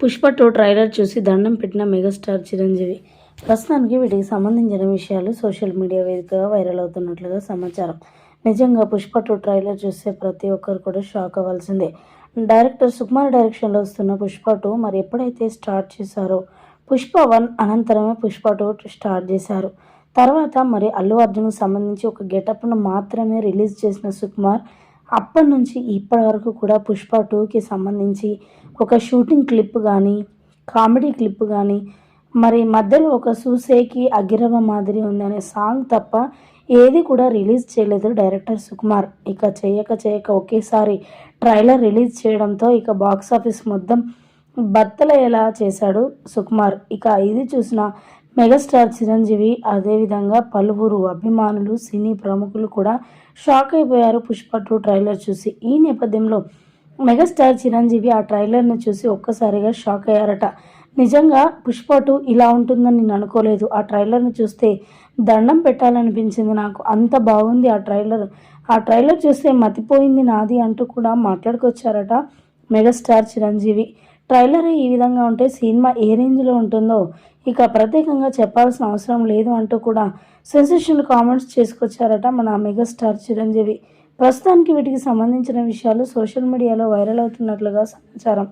Pushpa two trailer చూసి దండం పెట్టిన మెగాస్టార్ చిరంజీవి. ప్రస్తుతానికి వీటికి సంబంధించిన విషయాలు సోషల్ మీడియా వేదికగా వైరల్ అవుతున్నట్లుగా సమాచారం. నిజంగా పుష్ప టూ ట్రైలర్ చూస్తే ప్రతి ఒక్కరు కూడా షాక్ అవ్వాల్సిందే. డైరెక్టర్ సుకుమార్ డైరెక్షన్లో వస్తున్న పుష్ప టూ మరి ఎప్పుడైతే స్టార్ట్ చేశారో పుష్ప వన్ అనంతరమే పుష్ప టూ స్టార్ట్ చేశారు. తర్వాత మరి అల్లు అర్జున్కు సంబంధించి ఒక గెటప్ను మాత్రమే రిలీజ్ చేసిన సుకుమార్ అప్పటి నుంచి ఇప్పటి వరకు కూడా పుష్ప టూకి సంబంధించి ఒక షూటింగ్ క్లిప్ కానీ కామెడీ క్లిప్ కానీ మరి మధ్యలో ఒక సూసేకి అగిరవ మాదిరి ఉంది అనే సాంగ్ తప్ప ఏది కూడా రిలీజ్ చేయలేదు డైరెక్టర్ సుకుమార్. ఇక చేయక చేయక ఒకేసారి ట్రైలర్ రిలీజ్ చేయడంతో ఇక బాక్స్ ఆఫీస్ మొత్తం బత్తలయ్యేలా చేశాడు సుకుమార్. ఇక ఇది చూసిన మెగాస్టార్ చిరంజీవి అదేవిధంగా పలువురు అభిమానులు సినీ ప్రముఖులు కూడా షాక్ అయిపోయారు. పుష్ప టూ ట్రైలర్ చూసి ఈ నేపథ్యంలో మెగాస్టార్ చిరంజీవి ఆ ట్రైలర్ని చూసి ఒక్కసారిగా షాక్ అయ్యారట. నిజంగా పుష్ప టూ ఇలా ఉంటుందని నేను అనుకోలేదు. ఆ ట్రైలర్ని చూస్తే దండం పెట్టాలనిపించింది నాకు. అంత బాగుంది ఆ ట్రైలర్. ఆ ట్రైలర్ చూస్తే మతిపోయింది నాది అంటూ కూడా మాట్లాడుకొచ్చారట మెగాస్టార్ చిరంజీవి. ట్రైలర్ ఈ విధంగా ఉంటే సినిమా ఏ రేంజ్లో ఉంటుందో ఇక ప్రత్యేకంగా చెప్పాల్సిన అవసరం లేదు అంటూ కూడా సెన్సేషనల్ కామెంట్స్ చేసుకొచ్చారట మన మెగాస్టార్ చిరంజీవి. ప్రస్తుతానికి వీటికి సంబంధించిన విషయాలు సోషల్ మీడియాలో వైరల్ అవుతున్నట్లుగా సమాచారం.